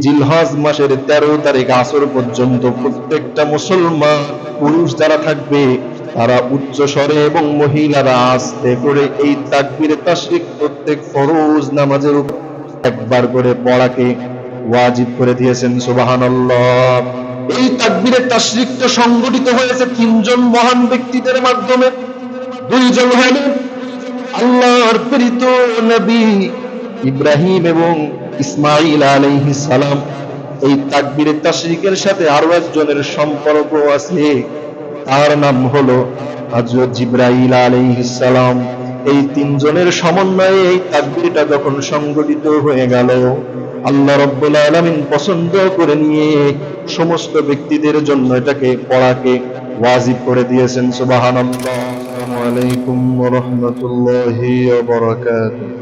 জিলহজ মাসের তেরো তারিখ আসর পর্যন্ত প্রত্যেকটা মুসলমান পুরুষ যারা থাকবে, তারা উচ্চ স্বরে এবং মহিলারা আস্তে করে এই তাকবীরে তাশরিক প্রত্যেক ফরজ নামাজের উপর একবার করে পড়াকে ওয়াজিব করে দিয়েছেন, সুবহানাল্লাহ। এই তাকবীরে তাশরিকটা সংগঠিত হয়েছে তিনজন মহান ব্যক্তিদের মাধ্যমে। দুইজন হলেন আল্লাহর প্রেরিত নবী ইব্রাহিম এবং ইসমাইল আলাইহিস সালাম এই তাকবীরে তাশরিকের সাথে আরও একজনের সম্পর্ক আছে। তার নাম হলো হযরত জিব্রাইল আলাইহিস সালাম। এই তিনজনের সমন্বয়ে এই তাকবীরটা যখন সংগঠিত হয়ে গেল, আল্লাহ রাব্বুল আলামিন পছন্দ করে নিয়ে সমস্ত ব্যক্তিদের জন্য এটাকে পড়াকে ওয়াজিব করে দিয়েছেন। সুবহানাল্লাহ। আসসালামু আলাইকুম রাহমাতুল্লাহি বারাকাতুহু।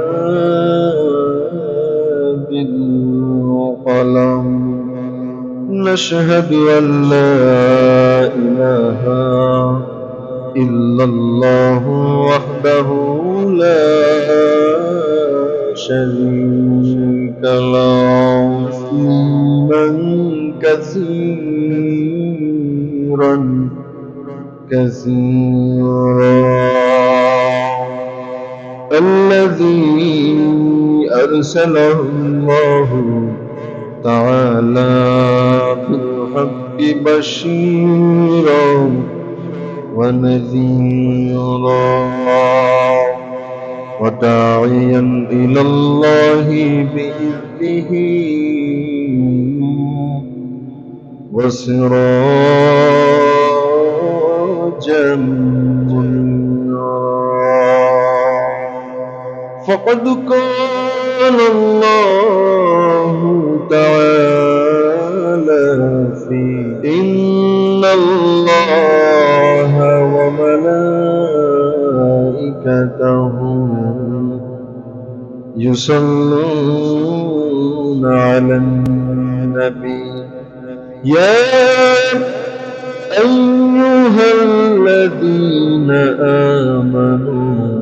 بالقلم نشهد أن لا إله إلا الله وحده لا شريك له. تسليما كثيرا كثيرا. الذي أرسله الله تعالى بالحق بشيرا ونذيرا وداعيا إلى الله بإذنه وسراجا منيرا. فقد قال الله تعالى في إن الله وملائكته يصلون على النبي يا أيها الذين آمنوا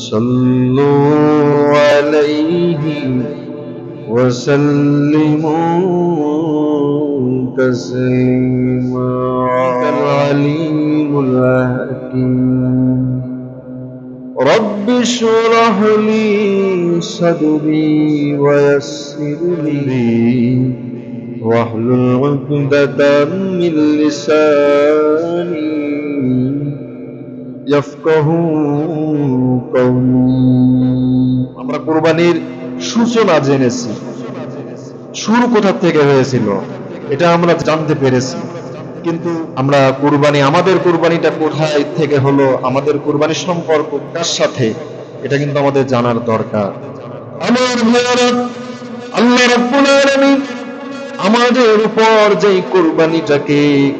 صلوا عليه وسلموا تسليما العليم الحكيم. رب اشرح لي صدري ويسر لي واحلل عقدة من لساني আমরা কুরবানির সূচনা জেনেছি। শুরু কোথা থেকে হয়েছিল? এটা আমরা জানতে পেরেছি। কিন্তু আমরা কোরবানি, আমাদের কুরবানিটা কোথায় থেকে হলো? আমাদের কুরবানির সম্পর্ক কার সাথে? এটা কিন্তু আমাদের জানার দরকার। আল্লাহ আমাদের উপর যে কোরবানিটাকে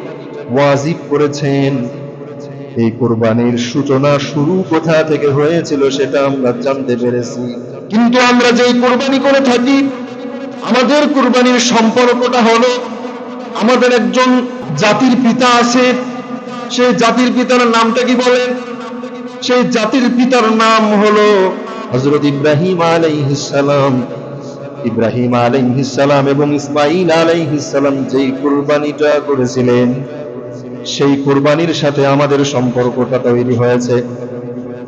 ওয়াজিব করেছেন এই কোরবানির সূচনা শুরু কোথা থেকে হয়েছিল সেটা আমরা জানতে পেরেছি। কিন্তু আমরা যেই কোরবানি করে থাকি, আমাদের কোরবানির সম্পর্কটা হলো, আমাদের একজন জাতির পিতা আছে, সেই জাতির পিতার নামটা কি বলেন সেই জাতির পিতার নাম হলো হজরত ইব্রাহিম আলাইহিস সালাম। ইব্রাহিম আলাইহিস সালাম এবং ইসমাইল আলাইহিস সালাম যেই কোরবানিটা করেছিলেন সেই কুরবানির সাথে আমাদের সম্পর্কটা তৈরি হয়েছে।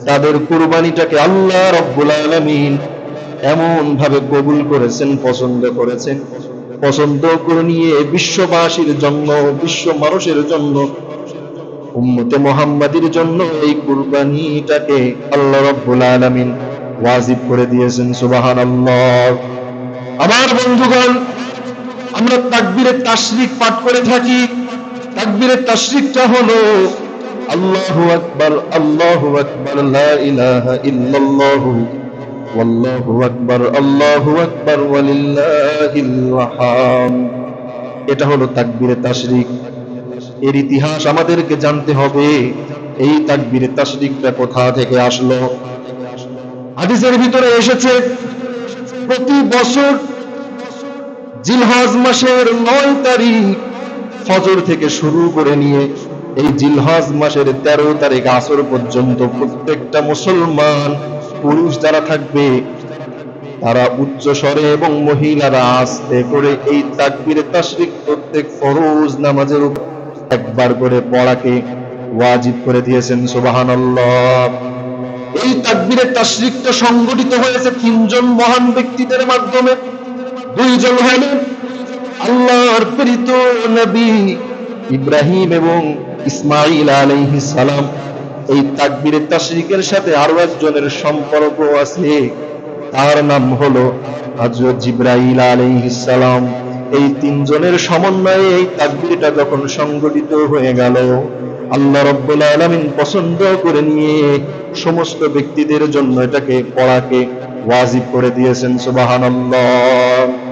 তাদের কুরবানিটাকে আল্লাহ রব্বুল আলামিন এমন ভাবে কবুল করেছেন, পছন্দ করেছেন। পছন্দ করে নিয়ে বিশ্ববাসীর জন্য, বিশ্ব মানুষের জন্য, উম্মতে মোহাম্মদের জন্য এই কুরবানিটাকে আল্লাহ রব্বুল আলামিন ওয়াজিব করে দিয়েছেন, সুবহানাল্লাহ। আমার বন্ধুগণ, আমরা তাকবীরে তাশরিক পাঠ করে থাকি। তাকবীরের তাশরিকটা হলো, আল্লাহু আকবার আল্লাহু আকবার, লা ইলাহা ইল্লাল্লাহু, ওয়াল্লাহু আকবার, আল্লাহু আকবার, ওয়ালিল্লাহিল হামদ এটা হলো তাকবীরে তাশরিক। এর ইতিহাস আমাদেরকে জানতে হবে, এই তাকবীরে তাশরিকটা কোথা থেকে আসলো? হাদিসের ভিতরে এসেছে, প্রতি বছর জিলহজ মাসের নয় তারিখ ফজর থেকে শুরু করে নিয়ে এই জিলহজ মাসের তেরো তারিখ আসর পর্যন্ত প্রত্যেকটা মুসলমান, পুরুষ যারা থাকবে, তারা উচ্চ স্বরে এবং মহিলারা আস্তে করে এই তাকবীরে, তাশরিক প্রত্যেক ফরজ নামাজের একবার করে পড়াকে ওয়াজিব করে দিয়েছেন, সুবহানাল্লাহ। এই তাকবীরে তাশরিকটা সংগঠিত হয়েছে তিনজন মহান ব্যক্তিদের মাধ্যমে। দুইজন হলেন আল্লাহর প্রেরিত নবী ইব্রাহিম এবং ইসমাইল আলাইহিস সালাম এই তাকবীরে তাশরিকের সাথে আরও একজনের সম্পর্ক আছে। তার নাম হলো হযরত জিব্রাইল আলাইহিস সালাম। এই তিনজনের সমন্বয়ে এই তাকবীরটা যখন সংগঠিত হয়ে গেল, আল্লাহ রব্বুল আলামিন পছন্দ করে নিয়ে সমস্ত ব্যক্তিদের জন্য এটাকে পড়াকে ওয়াজিব করে দিয়েছেন, সুবহানাল্লাহ।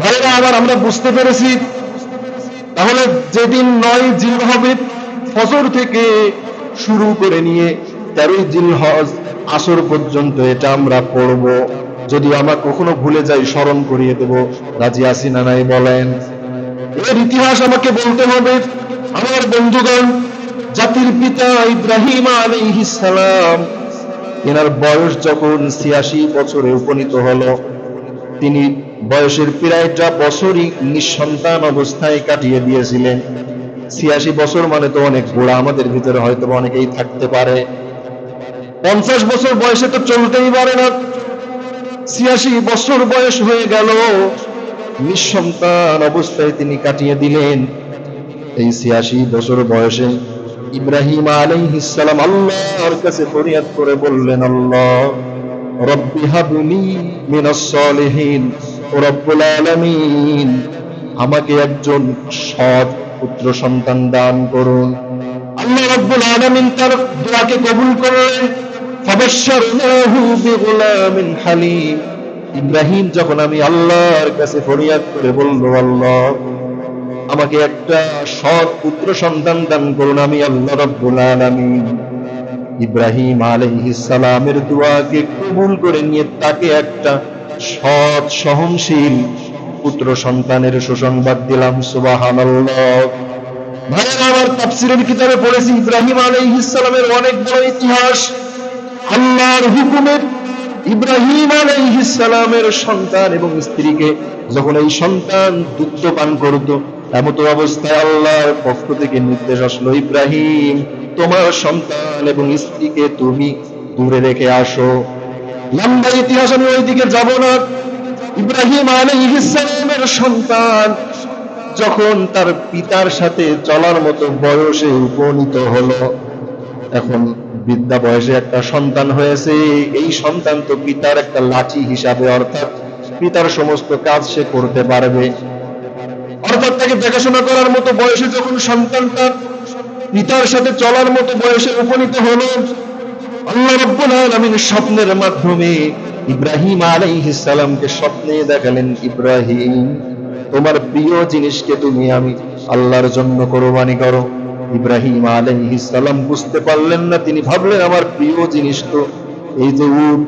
ভাইরা আবার আমরা বুঝতে পেরেছি। তাহলে যেদিন নয় জিল ফজর থেকে শুরু করে নিয়ে তেরোই জিল হজ আসর পর্যন্ত এটা আমরা পড়ব। যদি আমরা কখনো ভুলে যাই, স্মরণ করিয়ে দেব। রাজি আসিনা নাই বলেন? এর ইতিহাস আমাকে বলতে হবে। আমার বন্ধুগণ, জাতির পিতা ইব্রাহিম আলাইহিস সালাম, এনার বয়স যখন ছিয়াশি বছরে উপনীত হলো তিনি বয়সের প্রায়টা বছরই নিঃসন্তান অবস্থায় কাটিয়ে দিয়েছিলেন। ছিয়াশি বছর মানে তো অনেক বুড়া, আমাদের ভিতরে হয়তো অনেকেই থাকতে পারে। পঞ্চাশ বছর বয়সে তো চলতেই পারে না। ছিয়াশি বছর বয়স হয়ে গেল, নিঃসন্তান অবস্থায় তিনি কাটিয়ে দিলেন। এই ছিয়াশি বছর বয়সে ইব্রাহিম আলাইহিস সালাম আল্লাহর কাছে ফরিয়াদ করে বললেন, আল্লাহ আমাকে একজন সৎ পুত্র সন্তান দান করুন। আল্লাহ রব্বুল আলামিন তার দোয়াকে কবুল করলেন। ইব্রাহিম যখন আমি আল্লাহর কাছে ফরিয়াদ করে বলল, আল্লাহ, আমাকে একটা সৎ পুত্র সন্তান দান করুন আমি আল্লাহ রব্বুল আলামিন। ইব্রাহিম আলাইহিস সালামের দোয়াকে কবুল করে নিয়ে তাকে একটা সৎ, সহনশীল পুত্র সন্তানের সুসংবাদ দিলাম পড়েছি, ইব্রাহিম আলাইহিস সালামের অনেক বড় ইতিহাস। আল্লাহর হুকুমের ইব্রাহিম সন্তান এবং স্ত্রীকে যখন এই সন্তান দুগ্ধ পান করত এমত অবস্থায় আল্লাহর পক্ষ থেকে নির্দেশ আসলো, ইব্রাহিম, তোমার সন্তান এবং স্ত্রীকে তুমি দূরে রেখে আসো। লম্বা ইতিহাস আমি ওইদিকে যাব না। ইব্রাহিম আলাইহিস সালামের সন্তান যখন তার পিতার সাথে চলার মতো বয়সে উপনীত হলো, এখন বিদ্যা বয়সে একটা সন্তান হয়েছে। এই সন্তান তো পিতার একটা লাঠি হিসাবে, অর্থাৎ পিতার সমস্ত কাজ সে করতে পারবে। অর্থাৎ তাকে দেখাশোনা করার মতো বয়সে যখন সন্তানটা পিতার সাথে চলার মতো বয়সে উপনীত হলো, আল্লাহ রাব্বুল স্বপ্নের মাধ্যমে ইব্রাহিম আলাইহিস সালামকে স্বপ্নে দেখালেন, ইব্রাহিম, তোমার প্রিয় জিনিসকে তুমি আমি আল্লাহর জন্য কোরবানি করো। ইব্রাহিম আলাইহিস সালাম বুঝতে পারলেন না, তিনি ভাবলেন, আমার প্রিয় জিনিস তো এই যে উট,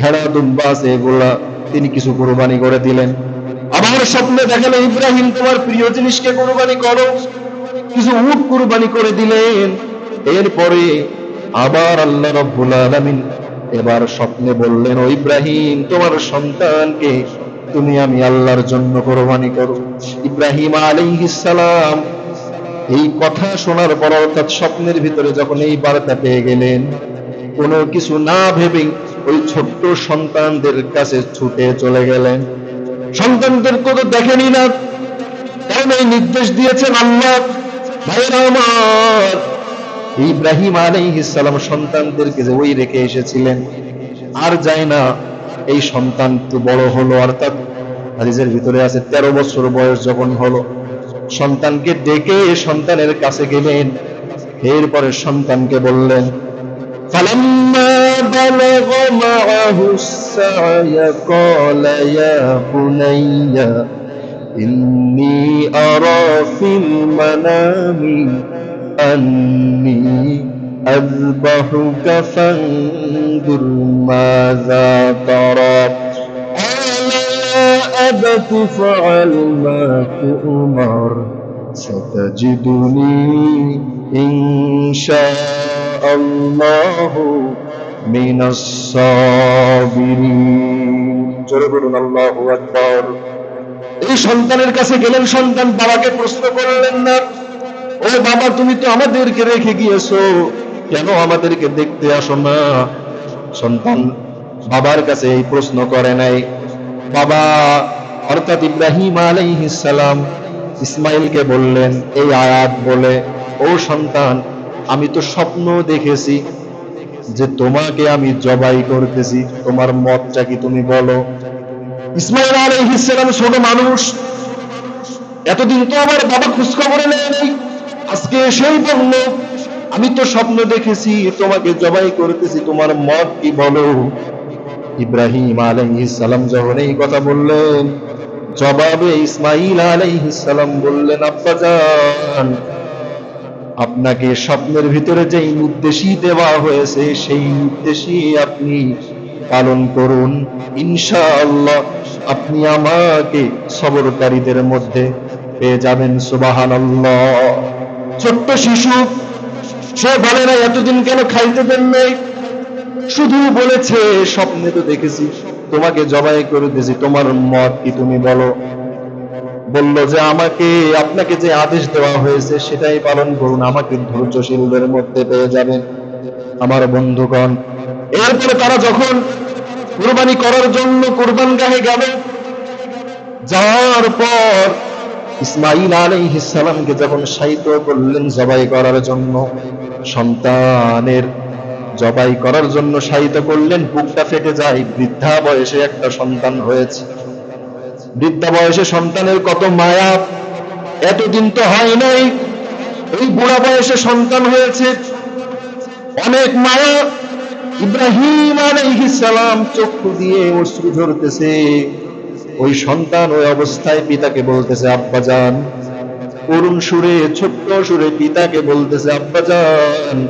ভেড়া দুম্বা আছে এগুলা তিনি কিছু কোরবানি করে দিলেন। আবার স্বপ্নে দেখালেন ইব্রাহিম, তোমার প্রিয় জিনিসকে কোরবানি করো। কিছু উট কোরবানি করে দিলেন। এরপরে আবার আল্লাহ রব্বুল আলামিন এবার স্বপ্নে বললেন, ও ইব্রাহিম, তোমার সন্তানকে তুমি আমি আল্লাহর জন্য কোরবানি করো। ইব্রাহিম আলাইহিস সালাম এই কথা শোনার পর অর্থাৎ স্বপ্নের ভিতরে যখন এই বার্তা পেয়ে গেলেন, কোনো কিছু না ভেবে ওই ছোট্ট সন্তানদের কাছে ছুটে চলে গেলেন। সন্তানদেরকে তো দেখেনি না। কারণ এই নির্দেশ দিয়েছেন আল্লাহ। ভাইয়েরা আমার, ইব্রাহিম আলী ইসলাম সন্তানদেরকে যে ওই রেখে এসেছিলেন, আর যায় না। এই সন্তান তো বড় হলো অর্থাৎ হাদিসের ভিতরে আছে ১৩ বছর বয়স যখন হলো। সন্তানকে ডেকে সন্তানের কাছে গেলেন। এরপরে সন্তানকে বললেন, ফালাম্মা بلغ معه السعي قال يا بني إني أرى في المنام أني أذبحك فانظر ماذا ترى. قال يا أبت فعل ما تؤمر ستجدني إن شاء الله من الصابرين জোরে বলুন আল্লাহু আকবার এই সন্তানের কাছে গেলেন সন্তান বাবাকে প্রশ্ন করলেন না ও বাবা তুমি তো আমাদেরকে রেখে গিয়েছো কেন আমাদেরকে দেখতে আসো না সন্তান বাবার কাছে এই প্রশ্ন করে নাই বাবা অর্থাৎ ইব্রাহিম আলাইহিস সালাম ইসমাইলকে বললেন এই আয়াত বলে ও সন্তান আমি তো স্বপ্ন দেখেছি যে তোমাকে আমি জবাই করতেছি, তোমার মতটা কি তুমি বলো? ইসমাইল আলাইহিস সালাম ছোট মানুষ। এতদিন তো আমার বাবা খোঁজখবর নেয়নি আজকে এসেই বলল, আমি তো স্বপ্ন দেখেছি, তোমাকে জবাই করতেছি, তোমার মত কি বলো? ইব্রাহিম আলাইহিস সালাম যখন এই কথা বললেন, জবাবে ইসমাইল আলাইহিস সালাম বললেন আব্বাজান আপনাকে স্বপ্নের ভিতরে যেই নির্দেশই দেওয়া হয়েছে, সেই নির্দেশই আপনি পালন করুন। ইনশাআল্লাহ আপনি আমাকে সবরকারীদের মধ্যে পেয়ে যাবেন, সুবহানাল্লাহ। ছোট্ট শিশু, সে বলে না, এতদিন কেন খাইতে দেন নাই? শুধু বলেছে, স্বপ্নে তো দেখেছি, তোমাকে জবাই করে দিয়েছি, তোমার মত কি তুমি বলো? বলল যে, আমাকে, আপনাকে যে আদেশ দেওয়া হয়েছে, সেটাই পালন করুন। আমাকে ধৈর্যশীলদের মধ্যে পেয়ে যাবেন আমার বন্ধুগণ। এরপরে তারা যখন কুরবানি করার জন্য কুরবান গাহে গেল যাওয়ার পর ইসমাইল আলাইহিস সালামকে যখন সাহিত্য করলেন জবাই করার জন্য, সন্তানের জবাই করার জন্য সাহিত্য করলেন, বুকটা ফেটে যায়, বৃদ্ধা বয়সে একটা সন্তান হয়েছে। বৃদ্ধা বয়সে সন্তানের কত মায়া? এতদিন তো হয় নাই। এই বুড়া বয়সে সন্তান হয়েছে। অনেক মায়া। ইব্রাহিম সালাম চক্ষু দিয়ে অশ্রু ঝরতেছে। ওই সন্তান ওই অবস্থায় পিতাকে বলতেছে আব্বাজান করুণ সুরে, ছোট্ট সুরে পিতাকে বলতেছে আব্বাজান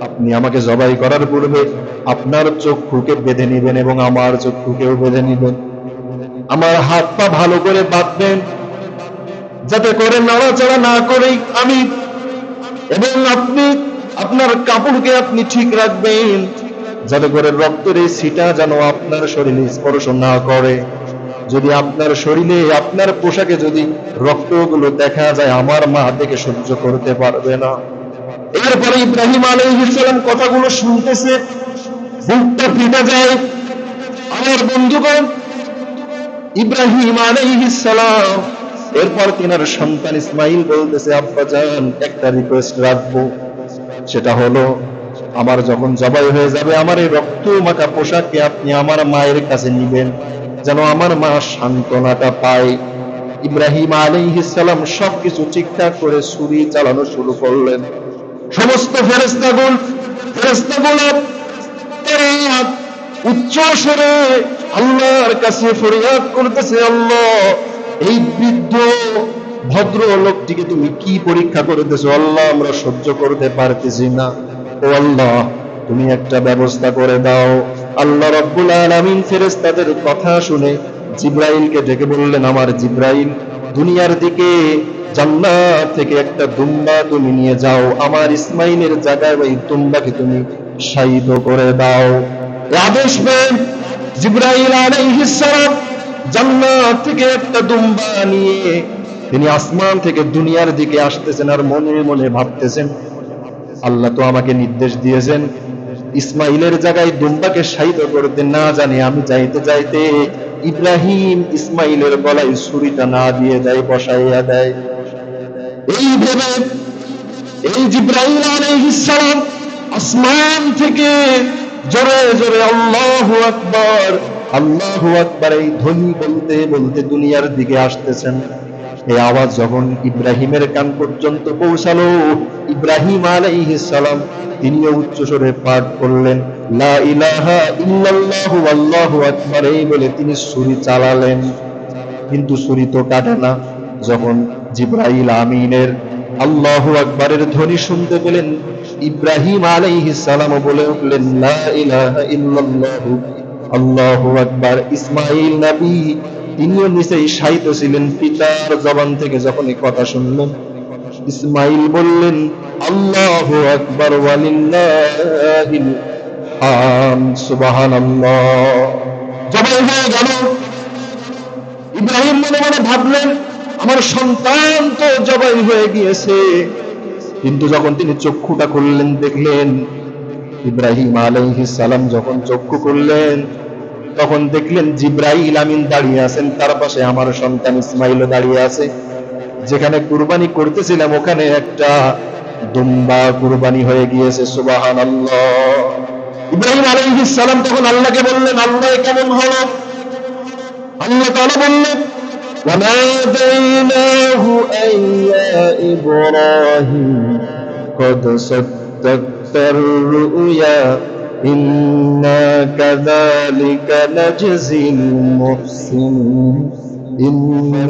আপনি আমাকে জবাই করার পূর্বে আপনার চক্ষুকে বেঁধে নিবেন এবং আমার চক্ষুকেও বেঁধে নেবেন। আমার হাত পা ভালো করে বাঁধবেন, যাতে করে নড়াচড়া না করেই আমি এবং আপনি আপনার কাপড়কে আপনি ঠিক রাখবেন, যাতে করে রক্তের এই সিটা যেন আপনার শরীরে স্পর্শ না করে। যদি আপনার শরীরে, আপনার পোশাকে যদি রক্তগুলো দেখা যায়, আমার মা দেখে সহ্য করতে পারবে না। এরপরে ইব্রাহিম আলাইহিসসালাম কথাগুলো শুনতেছে, বুকটা ফেটে যায়। আমার বন্ধুগণ ইব্রাহিম এরপর তিনার সন্তান ইসমাইল বলতেছে আব্বাজান একটা রিকোয়েস্ট রাখব। সেটা হলো, আমার যখন জবাই হয়ে যাবে, আমার এই রক্ত মাখা পোশাককে আপনি আমার মায়ের কাছে নিবেন, যেন আমার মা সান্ত্বনাটা পায়। ইব্রাহিম আলাইহিসসালাম সবকিছু ঠিকঠাক করে ছুরি চালানো শুরু করলেন। সমস্ত ফেরেস্তাগুল ফেরেস্তাগুলো ফরিয়াদ উচ্চ স্বরে আল্লাহর কাছে ফরিয়াদ করতেছে, আল্লাহ, এই বৃদ্ধ ভদ্র লোকটিকে তুমি কি পরীক্ষা করতেছো? আল্লাহ, আমরা সহ্য করতে পারতেছি না। ও আল্লাহ, তুমি একটা ব্যবস্থা করে দাও। আল্লাহ রব্বুল আলামিন ফেরেশতাদের কথা শুনে জিব্রাইলকে ডেকে বললেন, আমার জিব্রাইল, দুনিয়ার দিকে জান্নাত থেকে একটা দুম্বা তুমি নিয়ে যাও। আমার ইসমাইলের জায়গায় ওই দুম্বাকে তুমি শাহিদ করে দাও। আদেশ পেয়ে আলাইহিস জান্নাত থেকে একটা দুম্বা নিয়ে তিনি আসমান থেকে দুনিয়ার দিকে আসতেছেন আর মনে মনে ভাবতেছেন, আল্লাহ তো আমাকে নির্দেশ দিয়েছেন, ইসমাইলের জায়গায় দুম্বাকে শাহিদ করতে না জানি আমি যাইতে যাইতে ইব্রাহিম ইসমাইলের গলায় ছুরিটা না দিয়ে দেয় বসাইয়া দেয়। এই ভেবে এই জিব্রাহিম আসমান থেকে জোরে জোরে, আল্লাহু আকবার। আল্লাহু আকবার, এই ধ্বনি বলতে বলতে দুনিয়ার দিকে আসতেছেন। এই আওয়াজ যখন ইব্রাহিমের কান পর্যন্ত পৌঁছালো, ইব্রাহিম আলাইহিস সালাম তিনিও উচ্চস্বরে পাঠ করলেন, লা ইলাহা ইল্লাল্লাহু, আল্লাহু আকবার এই বলে তিনি ছুরি চালালেন। কিন্তু ছুরি তো কাটে না। যখন জিব্রাইল আমিনের আল্লাহ আকবরের ধ্বনি শুনতে পেলেন ইব্রাহিম আলাইহিস সালাম বলে উঠলেন, লা ইলাহা ইল্লাল্লাহ, আল্লাহু আকবার। ইসমাইল নবী, তিনিও নিচেই সাহিত্য ছিলেন, পিতার জবান থেকে যখন এই কথা শুনলেন ইসমাইল বললেন, আল্লাহু আকবার ওয়ালিল্লাহিল হামদ সুবহানাল্লাহ। জবাই হয়ে গেল। ইব্রাহিম মনে মনে ভাবলেন, আমার সন্তান তো জবাই হয়ে গিয়েছে। কিন্তু যখন তিনি চক্ষুটা খুললেন, দেখলেন ইব্রাহিম আলাইহিস সালাম যখন চক্ষু খুললেন, তখন দেখলেন জিব্রাইল আমিন দাঁড়িয়ে আছেন, তার পাশে আমার সন্তান ইসমাইলও দাঁড়িয়ে আছে। যেখানে কুরবানি করতেছিলাম, ওখানে একটা দুম্বা কুরবানি হয়ে গিয়েছে সুবাহান আল্লাহ ইব্রাহিম আলাইহিস সালাম তখন আল্লাহকে বললেন, আল্লাহ কেমন হলো? আল্লাহ তাআলা বললেন وناديناه أن يا إبراهيم قد صدقت الرؤيا إنا كذلك نجزي المحسنين إنه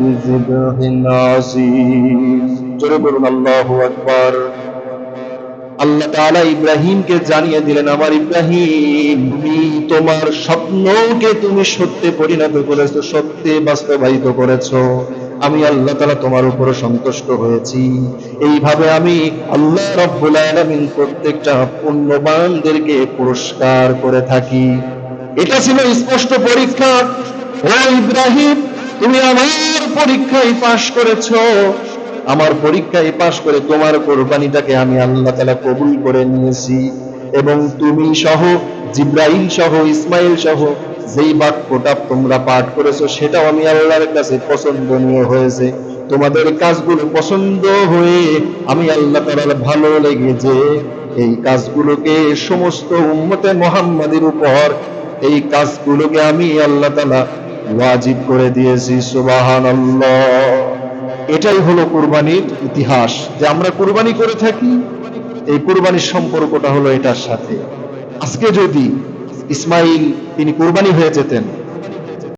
بذبح عظيم الله أكبر আল্লাহ তাআলা ইব্রাহিমকে জানিয়ে দিলেন, আমার ইব্রাহিম, তুমি তোমার স্বপ্নকে তুমি সত্যে পরিণত করেছ, সত্যে বাস্তবায়িত করেছ। আমি আল্লাহ তাআলা তোমার উপর সন্তুষ্ট হয়েছি। এইভাবে আমি আল্লাহ রাব্বুল আলামিন প্রত্যেকটা পুণ্যবানদেরকে পুরস্কার করে থাকি। এটা ছিল স্পষ্ট পরীক্ষা। ও ইব্রাহিম, তুমি আমার পরীক্ষায় পাশ করেছ। আমার পরীক্ষায় পাশ করে তোমার কোরবানিটাকে আমি আল্লাহ তালা কবুল করে নিয়েছি। এবং তুমি সহ, জিব্রাইল সহ, ইসমাইল সহ, যেই বাক্যটা তোমরা পাঠ করেছ, সেটাও আমি আল্লাহর কাছে পছন্দনীয় হয়েছে। তোমাদের কাজগুলো পছন্দ হয়ে আমি আল্লাহ তালার ভালো লেগেছে। এই কাজগুলোকে সমস্ত উম্মতে মোহাম্মদের উপর, এই কাজগুলোকে আমি আল্লাহ তালা ওয়াজিব করে দিয়েছি সুবাহান এটাই হলো কুরবানির ইতিহাস যে আমরা কুরবানি করে থাকি, এই কুরবানির সম্পর্কটা হলো এটার সাথে। আজকে যদি ইসমাইল তিনি কুরবানি হয়ে যেতেন